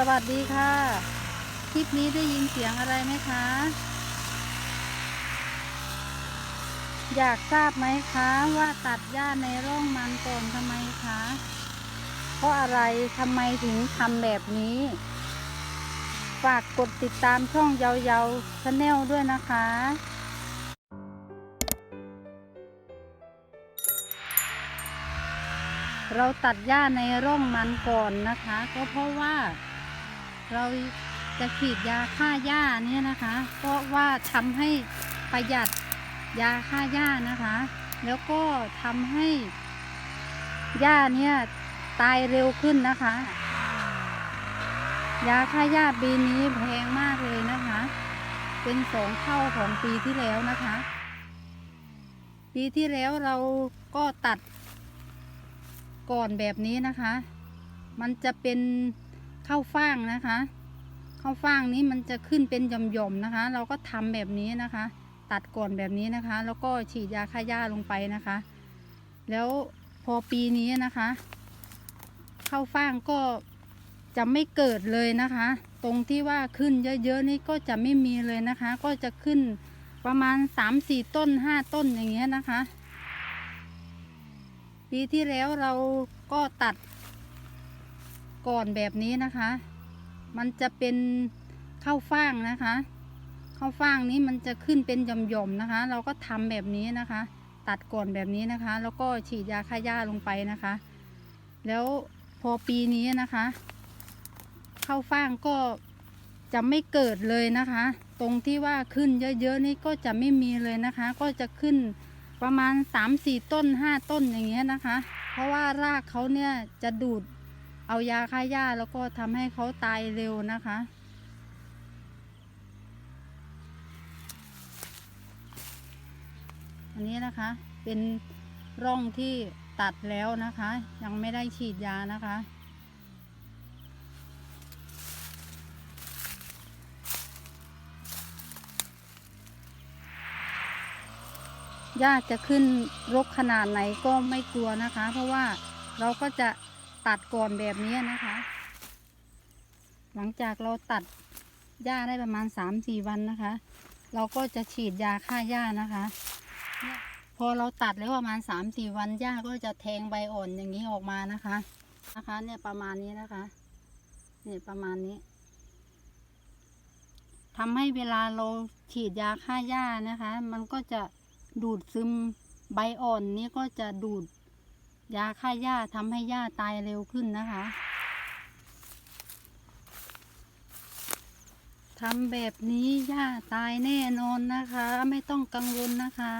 สวัสดีค่ะ คลิปนี้ได้ยินเสียงอะไรไหมคะ อยากทราบไหมคะว่าตัดหญ้าในร่องมันก่อนทำไมคะ เพราะอะไรทำไมถึงทำแบบนี้ ฝากกดติดตามช่องเยาเยาชาแนลด้วยนะคะเราตัดหญ้าในร่องมันก่อนนะคะ ก็เพราะว่า เราจะฉีดยาฆ่าหญ้าเนี่ยนะคะ เพราะว่าทำให้ประหยัดยาฆ่าหญ้านะคะ แล้วก็ทำให้หญ้าเนี่ยตายเร็วขึ้นนะคะ ยาฆ่าหญ้าปีนี้แพงมากเลยนะคะ เป็นสองเท่าของปีที่แล้วนะคะ ปีที่แล้วเราก็ตัดก่อนแบบนี้นะคะ มันจะเป็น ข้าวฟ่างนะคะข้าวฟ่างนี้มันจะขึ้นเป็นหย่อมๆนะคะ เราก็ทำแบบนี้นะคะ ตัดก่อนแบบนี้นะคะ แล้วก็ฉีดยาฆ่าหญ้าลงไปนะคะ แล้วพอปีนี้นะคะข้าวฟ่างก็จะไม่เกิดเลยนะคะ ตรงที่ว่าขึ้นเยอะๆนี่ก็จะไม่มีเลยนะคะ ก็จะขึ้นประมาณ 3-4 ต้น 5 ต้นอย่างเงี้ยนะคะ ปีที่แล้วเราก็ตัด ก่อนแบบนี้นะคะ มันจะเป็นข้าวฟ่างนะคะข้าวฟ่างนี้มันจะขึ้นเป็นหย่อมๆนะคะ เราก็ทำแบบนี้นะคะ ตัดก่อนแบบนี้นะคะ แล้วก็ฉีดยาฆ่าหญ้าลงไปนะคะ แล้วพอปีนี้นะคะข้าวฟ่างก็จะไม่เกิดเลยนะคะ ตรงที่ว่าขึ้นเยอะๆนี่ก็จะไม่มีเลยนะคะ ก็จะขึ้นประมาณสามสี่ต้นห้าต้นอย่างเงี้ยนะคะ เพราะว่ารากเขาเนี่ยจะดูด เอายาฆ่าหญ้าแล้วก็ทำให้เขาตายเร็วนะคะ อันนี้นะคะเป็นร่องที่ตัดแล้วนะคะ ยังไม่ได้ฉีดยานะคะ หญ้าจะขึ้นรกขนาดไหนก็ไม่กลัวนะคะ เพราะว่าเราก็จะ ตัดก่อนแบบนี้นะคะ หลังจากเราตัดหญ้าได้ประมาณสามสี่วันนะคะ เราก็จะฉีดยาฆ่าหญ้านะคะพอเราตัดแล้วประมาณสามสี่วันหญ้าก็จะแทงใบอ่อนอย่างนี้ออกมานะคะนะคะ เนี่ยประมาณนี้นะคะเนี่ยประมาณนี้ทำให้เวลาเราฉีดยาฆ่าหญ้านะคะ มันก็จะดูดซึมใบอ่อนนี้ก็จะดูด ยาฆ่าหญ้าทำให้หญ้าตายเร็วขึ้นนะคะทำแบบนี้หญ้าตายแน่นอนนะคะ ไม่ต้องกังวลนะคะ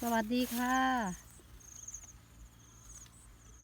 สวัสดีค่ะ